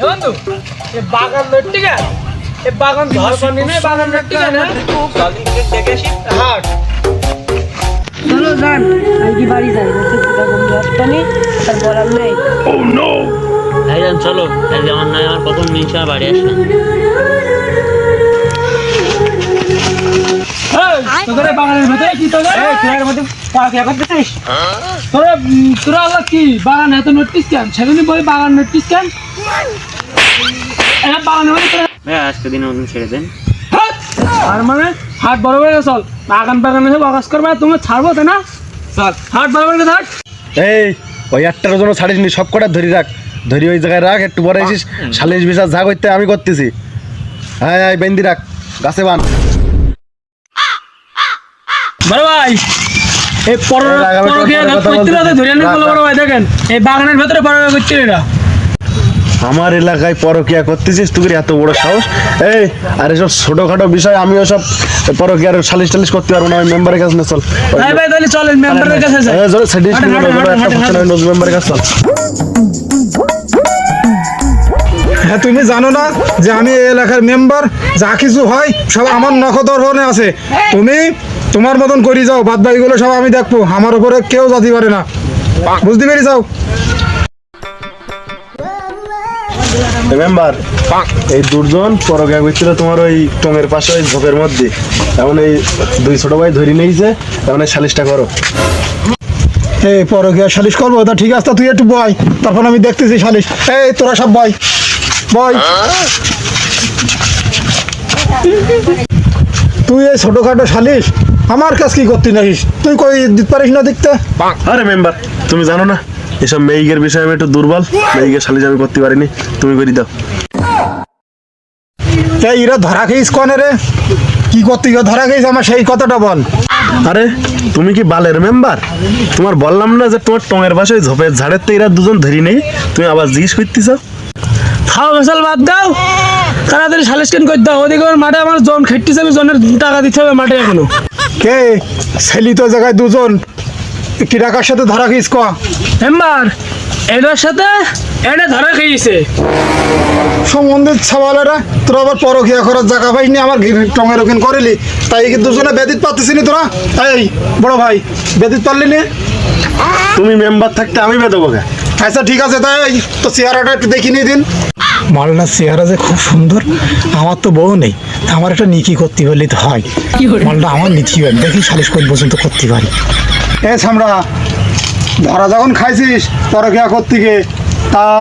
এ বন্ধু এ বাগান লট্টিকা এ বাগান ঘর বানি না বাগান লট্টিকা না হাট। চলো যান। আর কি বাড়ি যাই? নেই। ভাইজান চলো। আজ আমার নয় আমার কখন মিনছে আমার বাড়ি আসলাম তোদের বাগানের ভেতরে কি তোদের? এই তোদের মধ্যে পাখি করতেছিস? তোরা তোরা কি? বাগান এত নোটিস কেন? সেখানে বই বাগান নোটিস কেন এ বাগানের মধ্যে তোরা ভাই আজকে দিনে মতন ছেড়ে দেন। আর মানে হাট বরাবর চল। বাগান বাগানে সব আকাশ করবে তুমি ছাড়বো তাই না? চল। হাট বরাবর হাট এই ওই একটার জন্য ছাড়িস নি সব কটা ধরি রাখ। ধরি ওই জায়গায় রাখ একটু পরে এসিস সালিশ বিশ্বাস যা করতে আমি করতেছি। হ্যাঁ হ্যাঁ বেন্দি রাখ গাছে বান বড় ভাই এই পর ধরে। বড় ভাই দেখেন। এই বাগানের ভেতরে পরকীয়া করতে এরা আমার এলাকায় পরকিয়া করতেছিস তুই এত বড় সাহস? এই আর এসব ছোটখাটো বিষয় আমি ওসব পরকিয়ার সালিশ টালিশ করতে পারব না ওই মেম্বারের কাছে না চল। ভাই ভাই তাহলে চলেন মেম্বারের কাছে যাই। চল, মেম্বারের কাছে হ্যাঁ তুমি জানো না যে আমি এই এলাকার মেম্বার যা কিছু হয় সব আমার নখদর্পণে আছে। তুমি তোমার মতন করি যাও বাদ বাকিগুলো সব আমি দেখব আমার উপরে কেউ জাতি পারে না। বুঝতে পেরে যাও মেম্বার এই তোমার ওই টঙের পাশে ওই ঝোপের মধ্যে। এমন এই দুই ছোট ভাই ধরে নিয়েছে এমন এই সালিশটা করো। এই সালিশ করব? তা ঠিক আছে তুই একটু বয়। তখন আমি দেখতেছি সালিশ। এই তোরা সব বয়। বয়। তুই এই ছোটখাটো সালিশ আমার কাছে কি করতে নাহিস? তুই কই দিতে পারিস না দেখতে? আরে মেম্বার তুমি জানো না এসব মেইগের বিষয়ে আমি একটু দুর্বল। মেইগের সালিশ আমি করতে পারিনি। তুমি করি দাও। এই এরা ধরা খেয়েছ কনে রে? কি করতে ধরা খেয়েছ? আমার সেই কথাটা বল। আরে তুমি কি বালের মেম্বার? তোমার বললাম না যে তোমার টঙের পাশে ঝোপের ঝাড়ের তো এরা দুজন ধরি নেই। তুমি আবার জিজ্ঞেস করতেছ? খাও মশাল বাদ দাও। তাড়াতাড়ি সালিশ কেন করে দাও? ওদিকে মাঠে আমার জন খেটতেছে আমি জনের টাকা দিতে হবে মাঠে এখনও। কে? ছেলি তো জায়গায় দুজন। কি সাথে ধরা খেয়েছ ক? মেম্বার এটার সাথে এটা ধরা খেয়েছে। সম্বন্ধে ছাওয়ালেরা তোরা আবার পরকিয়া করার জায়গা পাইনি আমার টঙের ওখান করিলি। তাই কি দুজনে বেদিত পাচ্ছিস নি তোরা? এই বড় ভাই বেদিত পারলি নি? তুমি মেম্বার থাকতে আমি বেদবো কে? আচ্ছা ঠিক আছে তাই তো চেহারাটা একটু দেখি নিয়ে দিন। মালনার চেহারা যে খুব সুন্দর আমার তো বউ নেই আমার একটা নিকি করতে পারলে তো হয়। মালটা আমার নিতে হবে দেখি সালিশ কোন পর্যন্ত করতে পারি। এ আমরা ধরা যখন খাইছিস পরকিয়া করতে তা